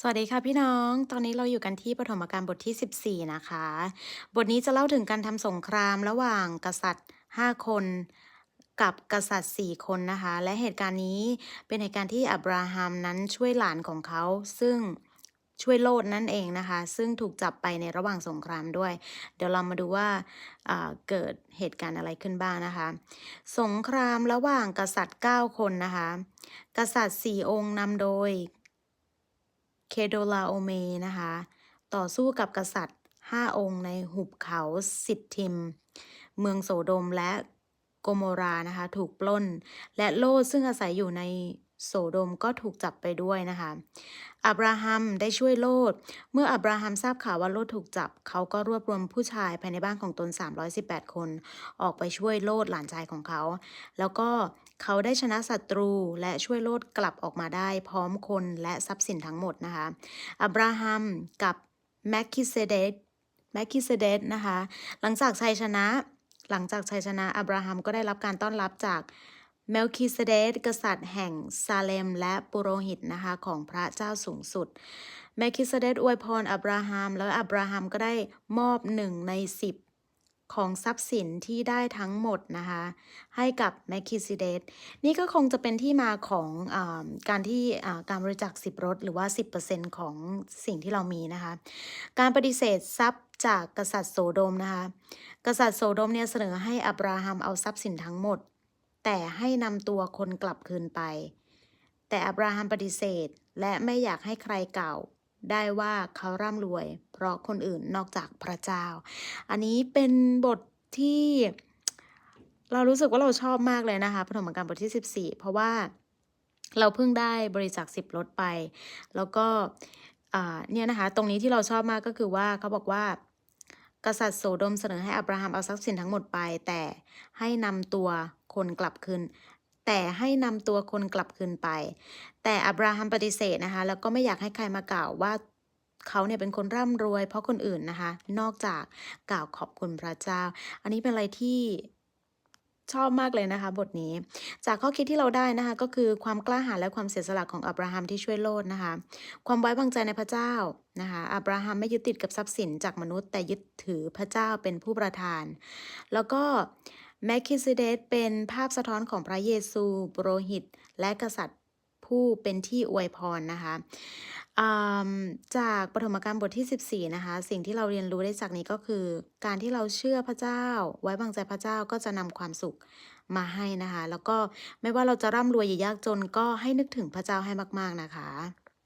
สวัสดีค่ะพี่น้อง ตอนนี้เราอยู่กันที่ปฐมกาลบทที่ 14 นะคะ บทนี้จะเล่าถึงการทำสงครามระหว่างกษัตริย์ 5 คน กับกษัตริย์ 4 คนนะคะ และเหตุการณ์นี้เป็นเหตุการณ์ที่อับราฮัมนั้นช่วยหลานของเขา ซึ่งช่วยโลดนั่นเองนะคะ ซึ่งถูกจับไปในระหว่างสงครามด้วย เดี๋ยวเรามาดูว่าอ่าเกิดเหตุการณ์อะไรขึ้นบ้างนะคะ สงครามระหว่างกษัตริย์ 9 คนนะคะ กษัตริย์ 4 องค์นำโดย เคโดลาโอเมนะคะ ต่อสู้กับกษัตริย์ 5 องค์ในหุบเขาสิทธิม เมืองโสดมและโกโมรานะคะ ถูกปล้น และโลดซึ่งอาศัยอยู่ในโสโดมก็ถูกจับไปด้วยนะคะ อับราฮัมได้ช่วยโลด เมื่ออับราฮัมทราบข่าวว่าโลดถูกจับ เขาก็รวบรวมผู้ชายภายในบ้านของตน 318 คน ออกไปช่วยโลดหลานชายของเขา แล้วก็ เขาได้ชนะศัตรูและช่วยโลดกลับออกมาได้ พร้อมคนและทรัพย์สินทั้งหมดนะคะ อับราฮัมกับแมคคิเซเดกแมคคิเซเดกนะคะ หลังจากชัยชนะ หลังจากชัยชนะ อับราฮัมก็ได้รับการต้อนรับจากเมลคิเซเดกกษัตริย์แห่งซาเลม และปุโรหิตนะคะของพระเจ้าสูงสุดเมลคิเซเดกอวยพรอับราฮัม แล้วอับราฮัมก็ได้มอบหนึ่งในสิบ ของทรัพย์สินที่ได้ทั้งหมดนะคะ ให้กับแมคคิซิเดสนี่ก็คงจะเป็นที่มาของอการที่การบริจาค10รถหรือว่า 10%ของสิ่งที่เรามีนะคะ การปฏิเสธทรัพย์จากกษัตริย์โสโดมนะคะ กษัตริย์โสโดมเนี่ยเสนอให้อับราฮัมเอาทรัพย์สินทั้งหมด แต่ให้นำตัวคนกลับคืนไป แต่อับราฮัมปฏิเสธและไม่อยากให้ใครกล่าว ได้ว่าเขาร่ำรวย เพราะคนอื่นนอกจากพระเจ้า อันนี้เป็นบทที่เรารู้สึกว่าเราชอบมากเลยนะคะปฐมกาลบทที่ 14 เพราะว่าเราเพิ่งได้บริจาคสิบรถไป แล้วก็เนี่ยนะคะ ตรงนี้ที่เราชอบมากก็คือว่าเขาบอกว่ากษัตริย์โสโดมเสนอให้อับราฮัมเอาทรัพย์สินทั้งหมดไป แต่ให้นำตัวคนกลับคืน แต่ให้นำตัวคนกลับคืนไป แต่อับราฮัมปฏิเสธนะคะ แล้วก็ไม่อยากให้ใครมากล่าวว่าเขาเนี่ยเป็นคนร่ำรวย เพราะคนอื่นนะคะ นอกจากกล่าวขอบคุณพระเจ้า อันนี้เป็นอะไรที่ชอบมากเลยนะคะ บทนี้ จากข้อคิดที่เราได้นะคะ ก็คือความกล้าหาญและความเสียสละของอับราฮัมที่ช่วยโลดนะคะ ความไว้วางใจในพระเจ้านะคะอับราฮัมไม่ยึดติดกับทรัพย์สินจากมนุษย์ แต่ยึดถือพระเจ้าเป็นผู้ประทาน แล้วก็ แมคคิซิเดสเป็นภาพสะท้อนของพระเยซูปุโรหิต และกษัตริย์ผู้เป็นที่อวยพรนะคะจากปฐมกาลบทที่ 14 นะคะ สิ่งที่เราเรียนรู้ได้จากนี้ก็คือ การที่เราเชื่อพระเจ้า ไว้วางใจพระเจ้าก็จะนำความสุขมาให้นะคะ แล้วก็ไม่ว่าเราจะร่ำรวยหรือยากจนก็ให้นึกถึงพระเจ้าให้มาก ๆนะคะ